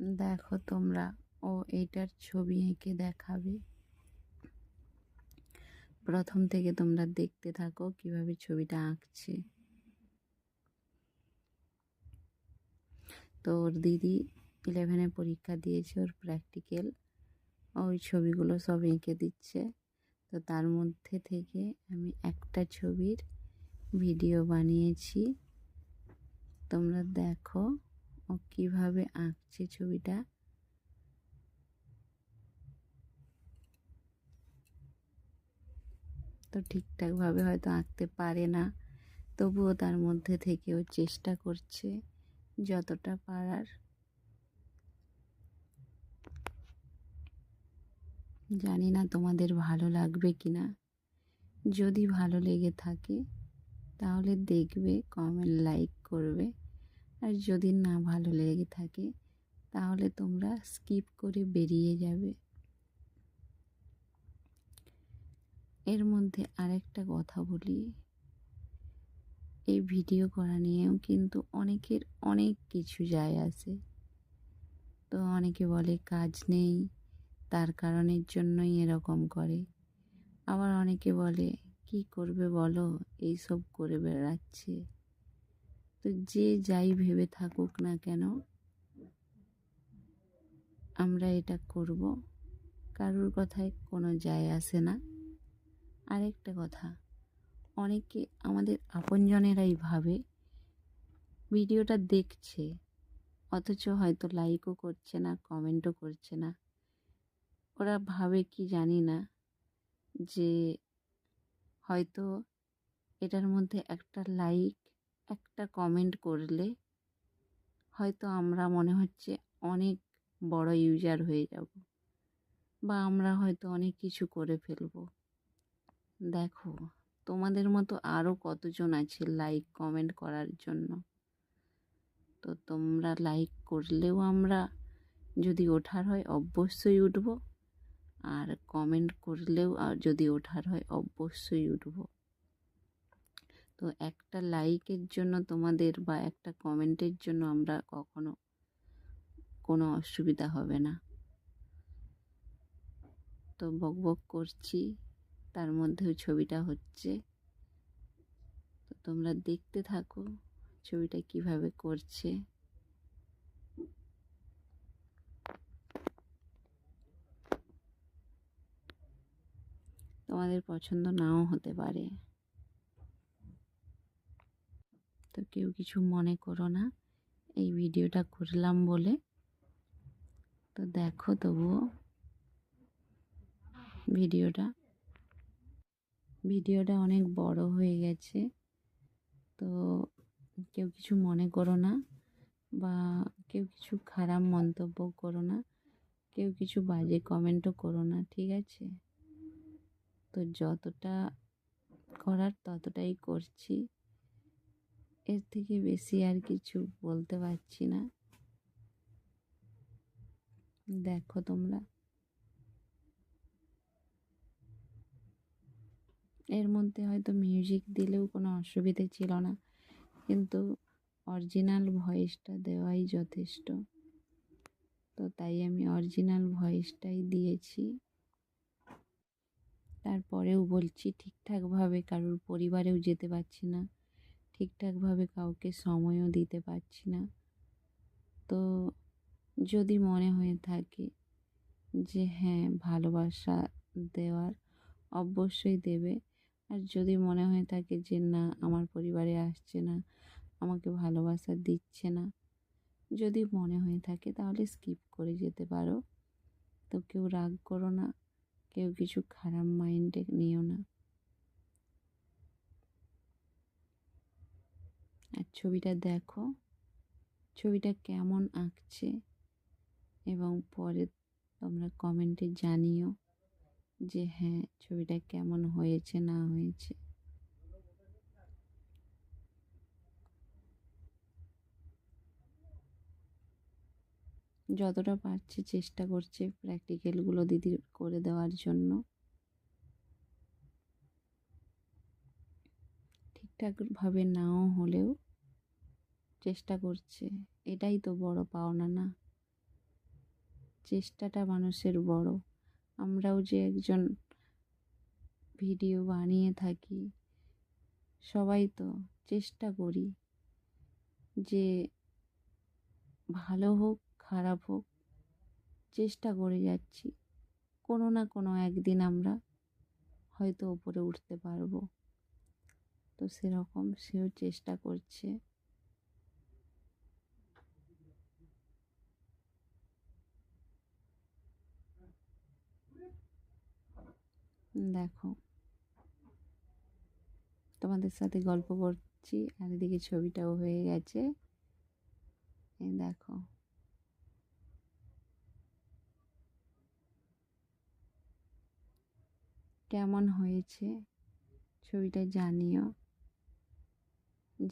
দেখো তোমরা, ও এইটার ছবি এঁকে দেখাবে। প্রথম থেকে তোমরা দেখতে থাকো কীভাবে ছবিটা আঁকছে। তো ওর দিদি ইলেভেনে পরীক্ষা দিয়েছে, ওর প্র্যাকটিক্যাল ওই ছবিগুলো সব এঁকে দিচ্ছে। তো তার মধ্যে থেকে আমি একটা ছবির ভিডিও বানিয়েছি। তোমরা দেখো। ও কীভাবে আঁকছে ছবিটা? তো ঠিকঠাকভাবে হয়তো আঁকতে পারে না, তবুও তার মধ্যে থেকেও চেষ্টা করছে যতটা পারার। জানি না তোমাদের ভালো লাগবে কি না যদি ভালো লেগে থাকে, তাহলে দেখবে কমেন্ট লাইক করবে। আর যদি না ভালো লেগে থাকে, তাহলে তোমরা স্কিপ করে বেরিয়ে যাবে। এর মধ্যে আরেকটা কথা বলি। এই ভিডিও করা নিয়েও কিন্তু অনেকের অনেক কিছু যায় আসে তো অনেকে বলে কাজ নেই, তার কারণের জন্যই এরকম করে। আবার অনেকে বলে, কি করবে বলো? এইসব করে বেড়াচ্ছে। তো যে যাই ভেবে থাকুক না কেন, আমরা এটা করব। কারোর কথায় কোনো যায় আসে না। আরেকটা কথা, অনেকে আমাদের আপনজনেরাই ভাবে, ভিডিওটা দেখছে, অথচ হয়তো লাইকও করছে না কমেন্টও করছে না। ওরা ভাবে কি জানি না যে হয়তো এটার মধ্যে একটা লাইক একটা কমেন্ট করলে হয়তো আমরা মনে হচ্ছে অনেক বড় ইউজার হয়ে যাব বা আমরা হয়তো অনেক কিছু করে ফেলব। দেখো, তোমাদের মতো আরও কতজন আছে লাইক কমেন্ট করার জন্য? তো তোমরা লাইক করলেও আমরা যদি ওঠার হয় অবশ্যই উঠব, আর কমেন্ট করলেও আর যদি ওঠার হয় অবশ্যই উঠব। তো একটা লাইকের জন্য তোমাদের বা একটা কমেন্টের জন্য আমরা কখনো কোনো অসুবিধা হবে না। তো বক বক করছি, তার মধ্যেও ছবিটা হচ্ছে। তো তোমরা দেখতে থাকো ছবিটা কীভাবে করছে। তোমাদের পছন্দ নাও হতে পারে তো কেউ কিছু মনে করো না, এই ভিডিওটা করলাম বলে। তো দেখো তবুও ভিডিওটা ভিডিওটা অনেক বড় হয়ে গেছে। তো কেউ কিছু মনে করো না বা কেউ কিছু খারাপ মন্তব্য করো না, কেউ কিছু বাজে কমেন্টও করো না, ঠিক আছে? তো যতটা করার ততটাই করছি। এর থেকে বেশি আর কিছু বলতে পারছি না। দেখো তোমরা। এর মধ্যে হয়তো মিউজিক দিলেও কোনো অসুবিধে ছিল না, কিন্তু অরিজিনাল ভয়েসটা দেওয়াই যথেষ্ট। তো তাই আমি অরিজিনাল ভয়েসটাই দিয়েছি। তারপরেও বলছি ঠিকঠাকভাবে কারোর পরিবারেও যেতে পারছি না। ঠিকঠাকভাবে কাউকে সময়ও দিতে পারছি না। তো যদি মনে হয়ে থাকে যে হ্যাঁ ভালোবাসা দেওয়ার অবশ্যই দেবে। আর যদি মনে হয়ে থাকে যে না, আমার পরিবারে আসছে না, আমাকে ভালোবাসা দিচ্ছে না, যদি মনে হয়ে থাকে তাহলে স্কিপ করে যেতে পারো। তো কেউ রাগ করো না, কেউ কিছু খারাপ মাইন্ডে নিও না। আর ছবিটা দেখো। ছবিটা কেমন আঁকছে এবং পরে তোমরা কমেন্টে জানিও যে হ্যাঁ ছবিটা কেমন হয়েছে, না হয়েছে। যতটা পারছি চেষ্টা করছে প্র্যাকটিক্যালগুলো দিদি করে দেওয়ার জন্য। ঠিকঠাকভাবে নাও হলেও চেষ্টা করছে। এটাই তো বড় পাওনা না? চেষ্টাটা মানুষের বড়। আমরাও যে একজন ভিডিও বানিয়ে থাকি, সবাই তো চেষ্টা করি যে ভালো হোক, খারাপ হোক, চেষ্টা করে যাচ্ছি। কোনো না কোনো একদিন আমরা হয়তো ওপরে উঠতে পারব। তো সেরকম সেও চেষ্টা করছে। দেখো। তোমাদের সাথে গল্প করছি আর এদিকে ছবিটাও হয়ে গেছে। এই দেখো। কেমন হয়েছে? ছবিটা জানিও। যে